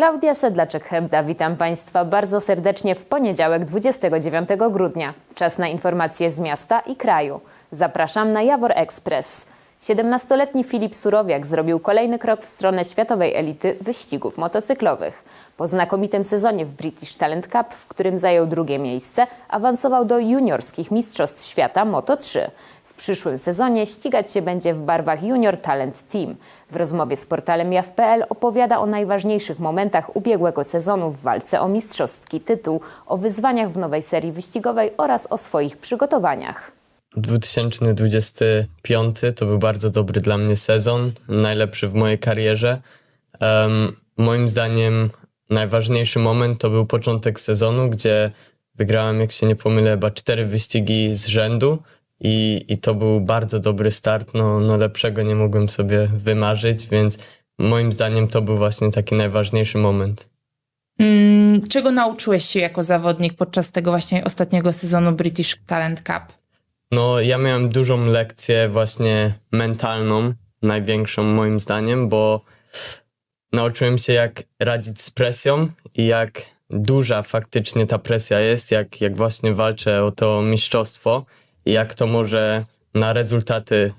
Klaudia Sedlaczek-Hebda, witam Państwa bardzo serdecznie w poniedziałek 29 grudnia. Czas na informacje z miasta i kraju. Zapraszam na Jawor Express. 17-letni Filip Surowiak zrobił kolejny krok w stronę światowej elity wyścigów motocyklowych. Po znakomitym sezonie w British Talent Cup, w którym zajął drugie miejsce, awansował do juniorskich Mistrzostw Świata Moto3. W przyszłym sezonie ścigać się będzie w barwach Junior Talent Team. W rozmowie z portalem jaw.pl opowiada o najważniejszych momentach ubiegłego sezonu w walce o mistrzowski tytuł, o wyzwaniach w nowej serii wyścigowej oraz o swoich przygotowaniach. 2025 to był bardzo dobry dla mnie sezon, najlepszy w mojej karierze. Em, moim zdaniem najważniejszy moment to był początek sezonu, gdzie wygrałem, jak się nie pomylę, chyba cztery wyścigi z rzędu i, i to był bardzo dobry start. No, no lepszego nie mogłem sobie wymarzyć, więc moim zdaniem to był właśnie taki najważniejszy moment. Mm, Czego nauczyłeś się jako zawodnik podczas tego właśnie ostatniego sezonu British Talent Cup? No, ja miałem dużą lekcję właśnie mentalną, największą moim zdaniem, bo nauczyłem się jak radzić z presją i jak duża faktycznie ta presja jest, jak, jak właśnie walczę o to mistrzostwo jak to może na rezultaty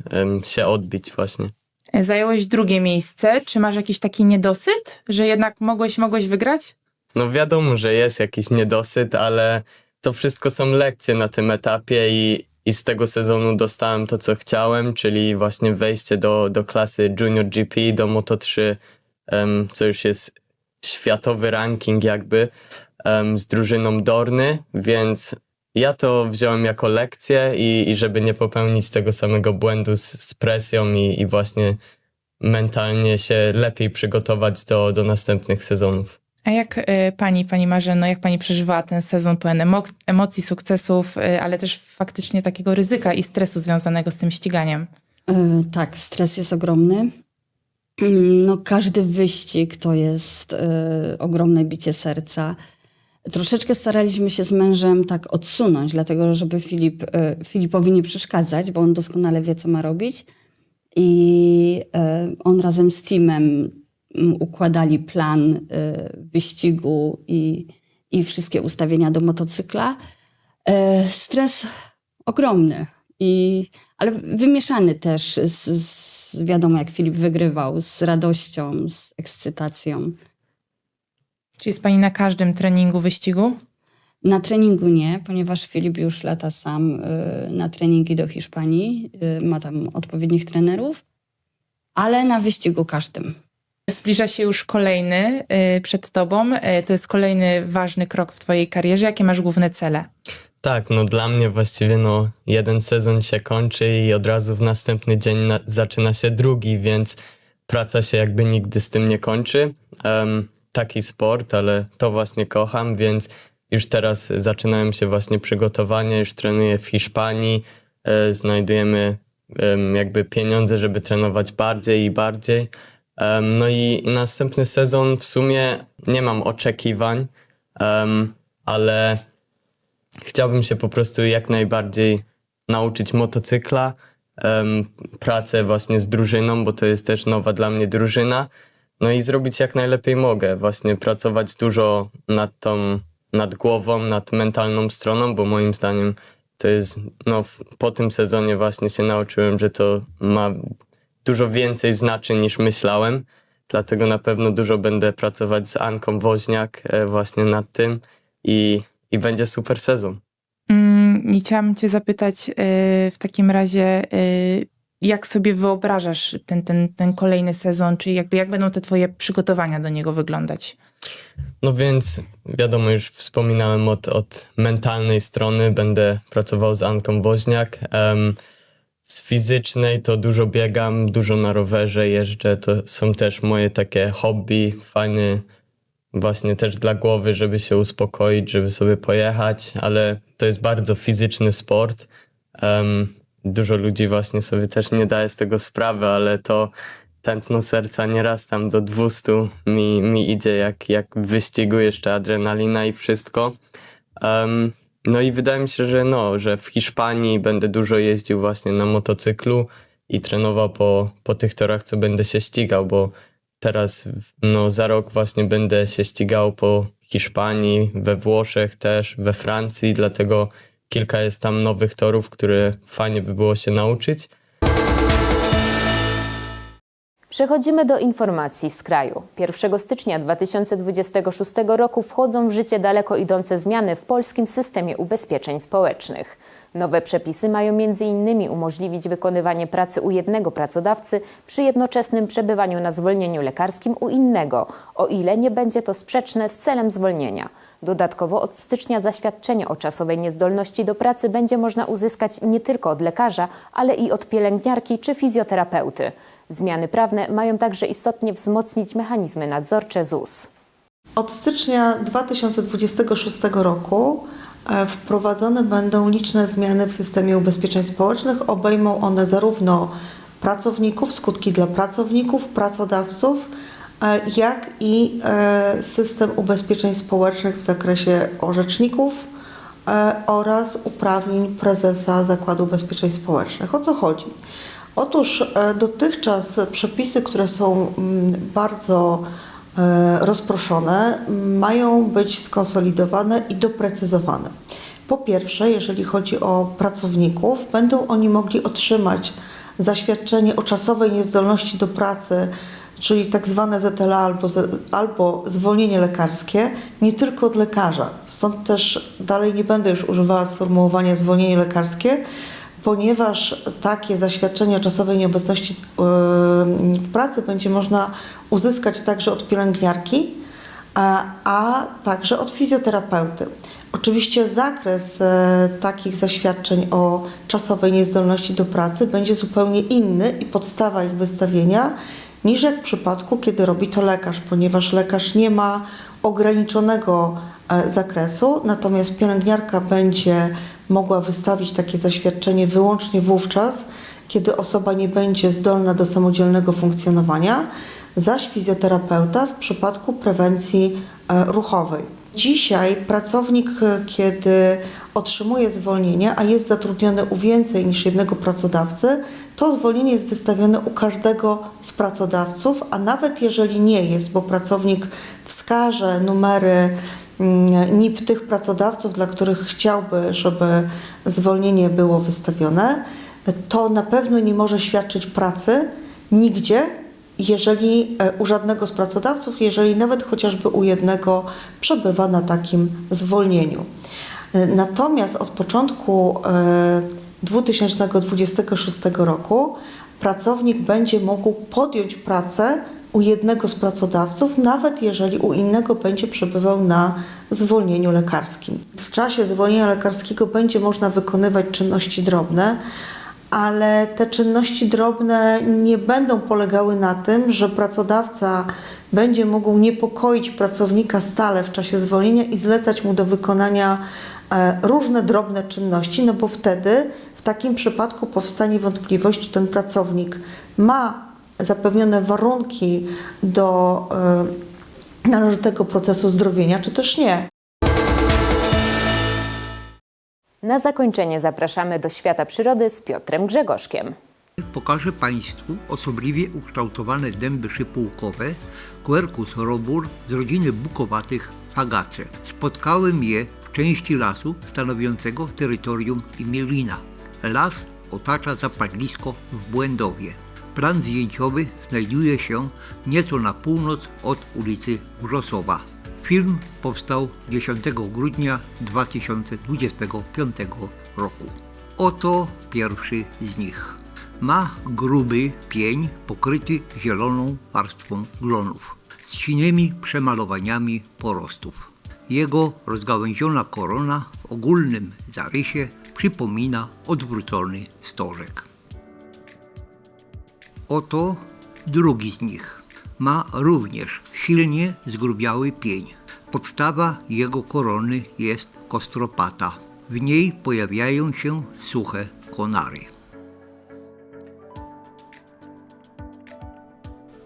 się odbić właśnie. Zająłeś drugie miejsce. Czy masz jakiś taki niedosyt, że jednak mogłeś, mogłeś wygrać? No wiadomo, że jest jakiś niedosyt, ale to wszystko są lekcje na tym etapie i, i z tego sezonu dostałem to, co chciałem, czyli właśnie wejście do, do klasy Junior GP, do Moto3, em, co już jest światowy ranking jakby, em, z drużyną Dorny, więc ja to wziąłem jako lekcję i, i żeby nie popełnić tego samego błędu z, z presją i, i właśnie mentalnie się lepiej przygotować do, do następnych sezonów. A jak e, pani, pani Marzeno, jak pani przeżywała ten sezon pełen emo- emocji, sukcesów, e, ale też faktycznie takiego ryzyka i stresu związanego z tym ściganiem? E, Tak, stres jest ogromny. Mm, No, każdy wyścig to jest e, ogromne bicie serca. Troszeczkę staraliśmy się z mężem tak odsunąć, dlatego żeby Filip, e, Filipowi nie przeszkadzać, bo on doskonale wie, co ma robić. I e, on razem z teamem mm, układali plan e, wyścigu i, i wszystkie ustawienia do motocykla. Stres ogromny, i, ale wymieszany też z, z, wiadomo jak Filip wygrywał, z radością, z ekscytacją. Czy jest pani na każdym treningu wyścigu? Na treningu nie, ponieważ Filip już lata sam y, na treningi do Hiszpanii, y, ma tam odpowiednich trenerów, ale na wyścigu każdym. Zbliża się już kolejny e, przed tobą. To jest kolejny ważny krok w twojej karierze. Jakie masz główne cele? Tak, no dla mnie właściwie no jeden sezon się kończy i od razu w następny dzień na, zaczyna się drugi, więc praca się jakby nigdy z tym nie kończy. Em, taki sport, ale to właśnie kocham, więc już teraz zaczynają się właśnie przygotowania, już trenuję w Hiszpanii, e, znajdujemy em, jakby pieniądze, żeby trenować bardziej i bardziej. No i, następny sezon w sumie nie mam oczekiwań, ale chciałbym się po prostu jak najbardziej nauczyć motocykla, pracę właśnie z drużyną, bo to jest też nowa dla mnie drużyna. No i zrobić jak najlepiej mogę, właśnie pracować dużo nad tą, nad głową, nad mentalną stroną, bo moim zdaniem to jest, no po tym sezonie właśnie się nauczyłem, że to ma dużo więcej znaczeń niż myślałem. Dlatego na pewno dużo będę pracować z Anką Woźniak e, właśnie nad tym i, i będzie super sezon. Mm, chciałam cię zapytać e, w takim razie, e, jak sobie wyobrażasz ten, ten, ten kolejny sezon, czyli jakby jak będą te twoje przygotowania do niego wyglądać? No więc wiadomo, już wspominałem od, od mentalnej strony, będę pracował z Anką Woźniak. Em, z fizycznej to dużo biegam, dużo na rowerze jeżdżę, to są też moje takie hobby, fajny właśnie też dla głowy, żeby się uspokoić, żeby sobie pojechać, ale to jest bardzo fizyczny sport. Em, dużo ludzi właśnie sobie też nie daje z tego sprawy, ale to tętno serca nieraz tam do 200 mi, mi idzie, jak, jak wyścigu jeszcze adrenalina i wszystko. Em, no i wydaje mi się, że no, że w Hiszpanii będę dużo jeździł właśnie na motocyklu i trenował po, po tych torach, co będę się ścigał, bo teraz no, za rok właśnie będę się ścigał po Hiszpanii, we Włoszech też, we Francji, dlatego kilka jest tam nowych torów, które fajnie by było się nauczyć. Przechodzimy do informacji z kraju. 1 stycznia 2026 roku wchodzą w życie daleko idące zmiany w polskim systemie ubezpieczeń społecznych. Nowe przepisy mają m.in. umożliwić wykonywanie pracy u jednego pracodawcy przy jednoczesnym przebywaniu na zwolnieniu lekarskim u innego, o ile nie będzie to sprzeczne z celem zwolnienia. Dodatkowo od stycznia zaświadczenie o czasowej niezdolności do pracy będzie można uzyskać nie tylko od lekarza, ale i od pielęgniarki czy fizjoterapeuty. Zmiany prawne mają także istotnie wzmocnić mechanizmy nadzorcze ZUS. Od stycznia 2026 roku e, wprowadzone będą liczne zmiany w systemie ubezpieczeń społecznych. Obejmą one zarówno pracowników, skutki dla pracowników, pracodawców, jak i e, system ubezpieczeń społecznych w zakresie orzeczników e, oraz uprawnień prezesa Zakładu Ubezpieczeń Społecznych. O co chodzi? Otóż e, dotychczas przepisy, które są mm, bardzo rozproszone, mają być skonsolidowane i doprecyzowane. Po pierwsze, jeżeli chodzi o pracowników, będą oni mogli otrzymać zaświadczenie o czasowej niezdolności do pracy, czyli tak zwane ZLA albo, albo zwolnienie lekarskie, nie tylko od lekarza. Stąd też dalej nie będę już używała sformułowania zwolnienie lekarskie, ponieważ takie zaświadczenie o czasowej nieobecności yy, w pracy będzie można uzyskać także od pielęgniarki, a, a także od fizjoterapeuty. Oczywiście zakres e, takich zaświadczeń o czasowej niezdolności do pracy będzie zupełnie inny i podstawa ich wystawienia niż jak w przypadku, kiedy robi to lekarz, ponieważ lekarz nie ma ograniczonego e, zakresu, natomiast pielęgniarka będzie mogła wystawić takie zaświadczenie wyłącznie wówczas, kiedy osoba nie będzie zdolna do samodzielnego funkcjonowania, zaś fizjoterapeuta w przypadku prewencji e, ruchowej. Dzisiaj pracownik, e, kiedy otrzymuje zwolnienie, a jest zatrudniony u więcej niż jednego pracodawcy, to zwolnienie jest wystawione u każdego z pracodawców, a nawet jeżeli nie jest, bo pracownik wskaże numery mm, NIP tych pracodawców, dla których chciałby, żeby zwolnienie było wystawione, to na pewno nie może świadczyć pracy nigdzie, jeżeli e, u żadnego z pracodawców, jeżeli nawet chociażby u jednego przebywa na takim zwolnieniu. E, Natomiast od początku e, 2026 roku pracownik będzie mógł podjąć pracę u jednego z pracodawców, nawet jeżeli u innego będzie przebywał na zwolnieniu lekarskim. W czasie zwolnienia lekarskiego będzie można wykonywać czynności drobne, ale te czynności drobne nie będą polegały na tym, że pracodawca będzie mógł niepokoić pracownika stale w czasie zwolnienia i zlecać mu do wykonania e, różne drobne czynności, no bo wtedy w takim przypadku powstanie wątpliwość, czy ten pracownik ma zapewnione warunki do e, należytego procesu zdrowienia, czy też nie. Na zakończenie zapraszamy do świata przyrody z Piotrem Grzegorzkiem. Pokażę Państwu osobliwie ukształtowane dęby szypułkowe Quercus robur z rodziny bukowatych Fagace. Spotkałem je w części lasu stanowiącego terytorium Imielina. Las otacza zapadlisko w Błędowie. Plan zdjęciowy znajduje się nieco na północ od ulicy Wrzosowa. Film powstał 10 grudnia 2025 roku. Oto pierwszy z nich. Ma gruby pień pokryty zieloną warstwą glonów z cinymi przemalowaniami porostów. Jego rozgałęziona korona w ogólnym zarysie przypomina odwrócony stożek. Oto drugi z nich. Ma również silnie zgrubiały pień. Podstawa jego korony jest kostropata. W niej pojawiają się suche konary.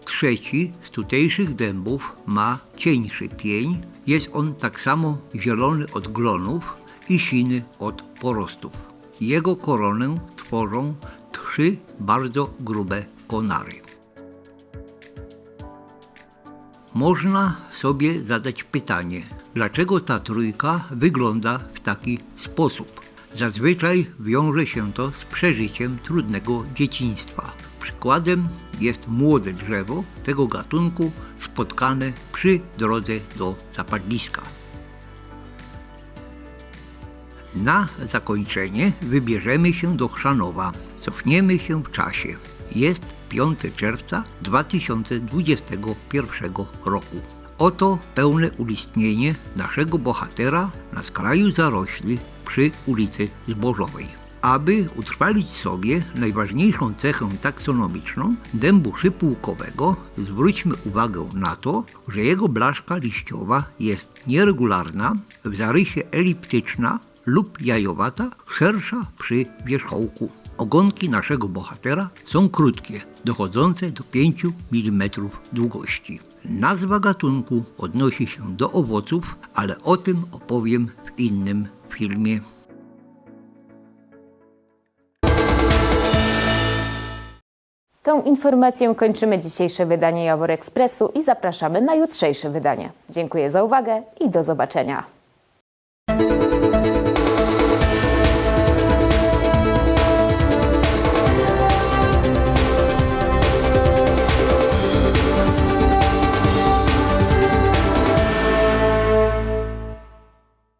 Trzeci z tutejszych dębów ma cieńszy pień. Jest on tak samo zielony od glonów i siny od porostów. Jego koronę tworzą trzy bardzo grube konary. Można sobie zadać pytanie, dlaczego ta trójka wygląda w taki sposób. Zazwyczaj wiąże się to z przeżyciem trudnego dzieciństwa. Przykładem jest młode drzewo tego gatunku spotkane przy drodze do zapadliska. Na zakończenie wybierzemy się do Chrzanowa. Cofniemy się w czasie. Jest 5 czerwca 2021 roku. Oto pełne ulistnienie naszego bohatera na skraju zarośli przy ulicy Zbożowej. Aby utrwalić sobie najważniejszą cechę taksonomiczną dębu szypułkowego, zwróćmy uwagę na to, że jego blaszka liściowa jest nieregularna, w zarysie eliptyczna lub jajowata, szersza przy wierzchołku. Ogonki naszego bohatera są krótkie, dochodzące do 5 mm długości. Nazwa gatunku odnosi się do owoców, ale o tym opowiem w innym filmie. Tą informacją kończymy dzisiejsze wydanie Jawor Ekspresu i zapraszamy na jutrzejsze wydanie. Dziękuję za uwagę i do zobaczenia.